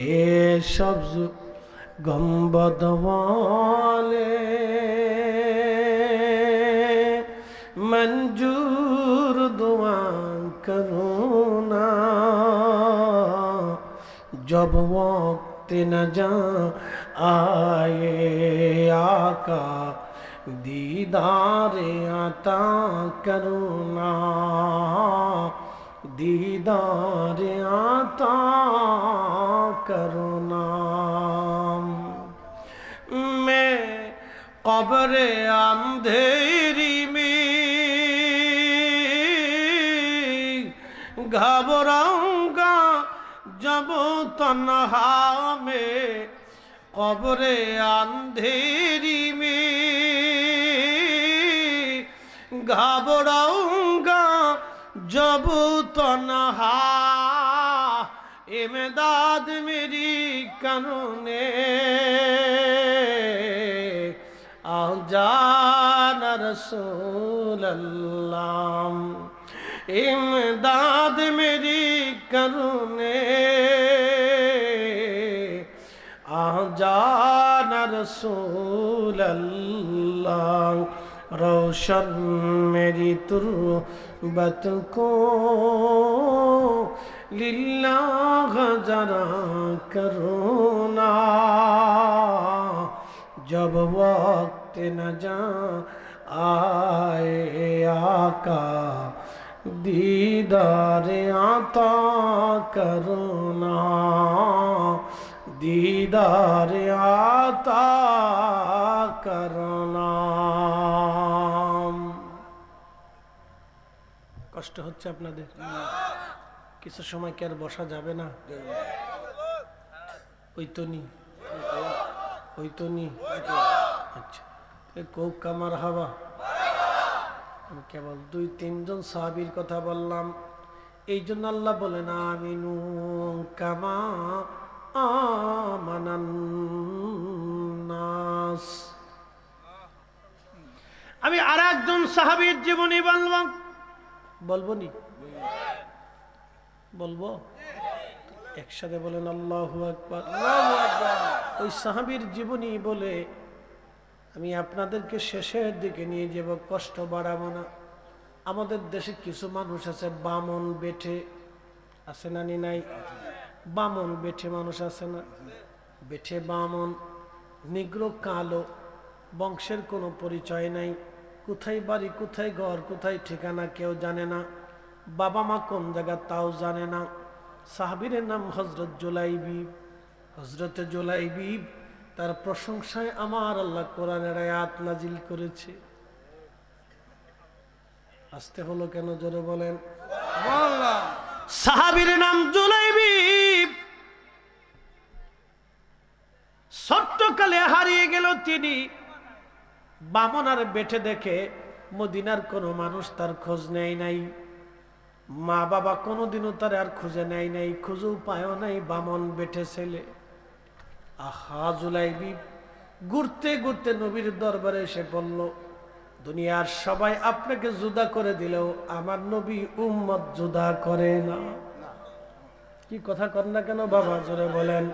ये सब्ज गम्बद वाले मंजूर दुआ करो ना जब वक्त न जा आए आका दीदार आता करो ना दीदार आता کرو نام میں قبر اندھیری میں گھبراؤں گا جب تنہا میں قبر اندھیری میں گھبراؤں گا جب تنہا امداد میری কারণে আজান رسول اللہ امداد میری কারণে আজান رسول اللہ روشن میری تربت کو للہ ذرا کرونا جب وقت نہ جا آئے آقا دیدار عطا کرونا دیدار عطا کرنا কষ্ট হচ্ছে আপনাদের? কিছু সময় কি আর বসা যাবে না? ওই তো নি। আচ্ছা। কামার হাওয়া। আমি কেবল দুই, তিনজন সাহাবির কথা বললাম। এই জন্য আল্লাহ বলেন, আমিনু কামা আমানান্নাস আমি আর একজন সাহাবির জীবনী বললাম। বলব নি? বলব? একসাথে বলেন, আল্লাহু ওই সাহাবির জীবনী বলে আমি আপনাদেরকে শেষের দিকে নিয়ে যাব, কষ্ট বাড়াবো না। আমাদের দেশে কিছু মানুষ আছে, বামন বেঠে। আছে না নি নাই? বামন বেঠে মানুষ আছে না? বেঠে বামন, নিগ্র কালো, বংশের কোনো পরিচয় নাই। কোথায় বাড়ি, কোথায় ঘর, কোথায় ঠিকানা কেউ জানে না। বাবা মা কোন জায়গা তাও জানে না। সাহাবিরের নাম হজরত জোলাইবি। হজরতে জোলাইবি তার প্রশংসায় আমার আল্লাহ কোরআনের আয়াত নাজিল করেছে। আসতে হলো কেন জোরে বলেন? সাহাবির নাম জুলাইবি। ছোট্টকালে হারিয়ে গেল তিনি। বামনার বেঠে দেখে মদিনার কোনো মানুষ তার খোঁজ নেয় নাই। মা বাবা কোনোদিনও তার আর খুঁজে নেয় নাই খুঁজেও পায়ও নাই বামন বেঠে ছেলে। আহা জুলাইবি ঘুরতে ঘুরতে নবীর দরবারে এসে বলল দুনিয়ার সবাই আপনাকে জুদা করে দিলেও আমার নবী উম্মত জুদা করে না। কি কথা কর না কেন বাবা জোরে বলেন।